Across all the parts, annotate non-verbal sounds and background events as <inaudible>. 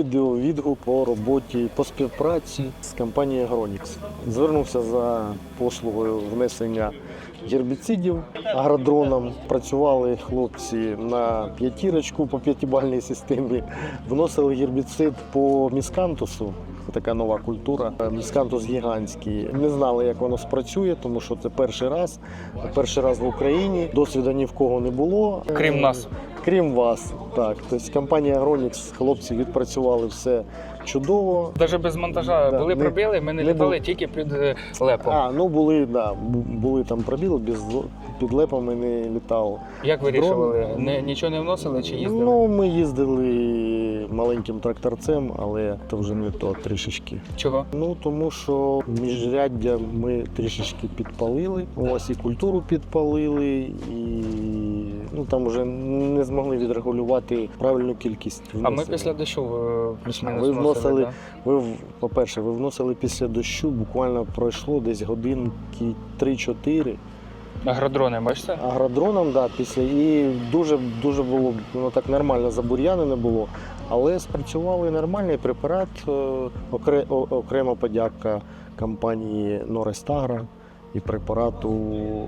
відеовідгук по роботі по співпраці з компанією Agronix. Звернувся за послугою внесення гербіцидів агродроном. Працювали хлопці на п'ятірочку по п'ятибальній системі. Вносили гербіцид по міскантусу. Така нова культура. Міскантус гігантський. Не знали, як воно спрацює, тому що це перший раз. Перший раз в Україні. Досвіду ні в кого не було. Крім нас. Крім вас, так. Тобто компанія Agronix, хлопці відпрацювали все чудово. Навіть без монтажа Да, були не- пробіли, ми не не літали було. тільки під е, лепом. А, ну були, да, були там пробіли, без під лепами не літало. Як вирішували? дрон. Не, нічого не вносили чи їздили? Ну, ми їздили маленьким тракторцем, але це вже не то трішечки. Чого? Ну тому що міжряддя ми трішечки підпалили. Ось і культуру підпалили, і ну там вже не змогли відрегулювати правильну кількість. А ми після дощу е, плюс-мінус Ви вносили, вносили, да? ви по-перше, ви вносили після дощу, буквально пройшло десь годинки 3-4. Агродрони, бачите? Агродроном, да, після і дуже дуже було ну так нормально забур'янене було. Але спрацювали нормальний препарат. е, окре- окрема подяка компанії Норестагра і препарату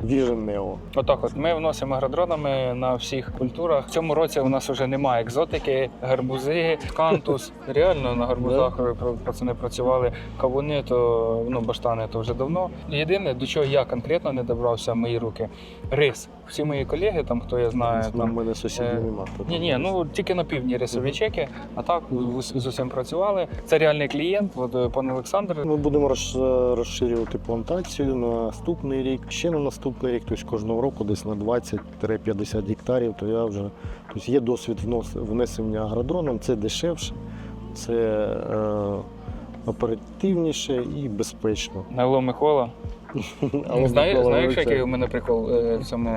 Vision Neo. Отак, от ми вносимо агродронами на всіх культурах. В цьому році у нас вже немає екзотики, гарбузи, кантус. Реально на гарбузах пр- пацани працювали. Кавуни, то ну баштани то вже давно. Єдине, до чого я конкретно не добрався мої руки. Рис. Всі мої колеги, там хто я знаю, У там мене сусідів е, нема. тут. Ні, ні, ну тільки на півдні рисові чеки, а так з, усім працювали. Це реальний клієнт, от е, пан Олександр. Ми будемо роз- розширювати плантацію на наступний рік, ще на наступний рік, тобто кожного року десь на 20-50 гектарів, то я вже тобто є досвід внесення агродроном, це дешевше, це е, оперативніше і безпечно. Найло Микола. Але Знаєш, знаєш, який у мене прикол е, в цьому.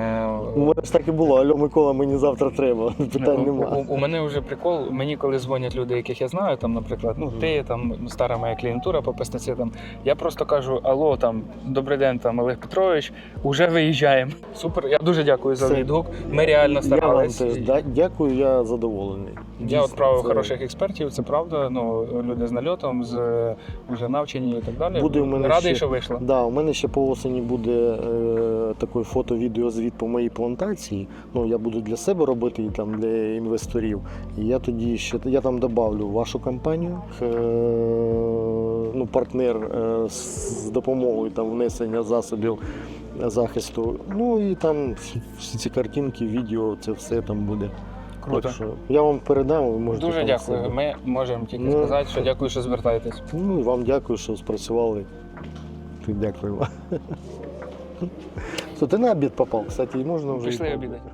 У мене ж так і було, Альо Микола, мені завтра треба. <laughs> Питань нема. у, у мене вже прикол. Мені коли дзвонять люди, яких я знаю, там, наприклад, ну ти там стара моя клієнтура по пестицидам. Я просто кажу: Алло, там добрий день, там Олег Петрович, уже виїжджаємо. Супер. Я дуже дякую за відгук. Ми реально Я вам теж дякую, я задоволений. Я відправив це хороших експертів, це правда. Ну люди з нальотом, з вже навчені і так далі. Буде у мене Радий, ще- що вийшло. Да, у мене ще по осені буде е, такий фото-відеозвіт по моїй плантації. Ну, я буду для себе робити і там для інвесторів. І я тоді ще я там добавлю вашу компанію, е, ну, партнер е, з допомогою там внесення засобів захисту. Ну і там всі ці картинки, відео, це все там буде. Круто. Так що я вам передам, ви можете. Дуже дякую. себе. Ми можемо тільки Ну. сказати, що дякую, що звертаєтесь. Ну і вам дякую, що спрацювали. Ти дякую вам. <laughs> Що, ти на обід попав, кстати, і можна вже. Пішли обідати.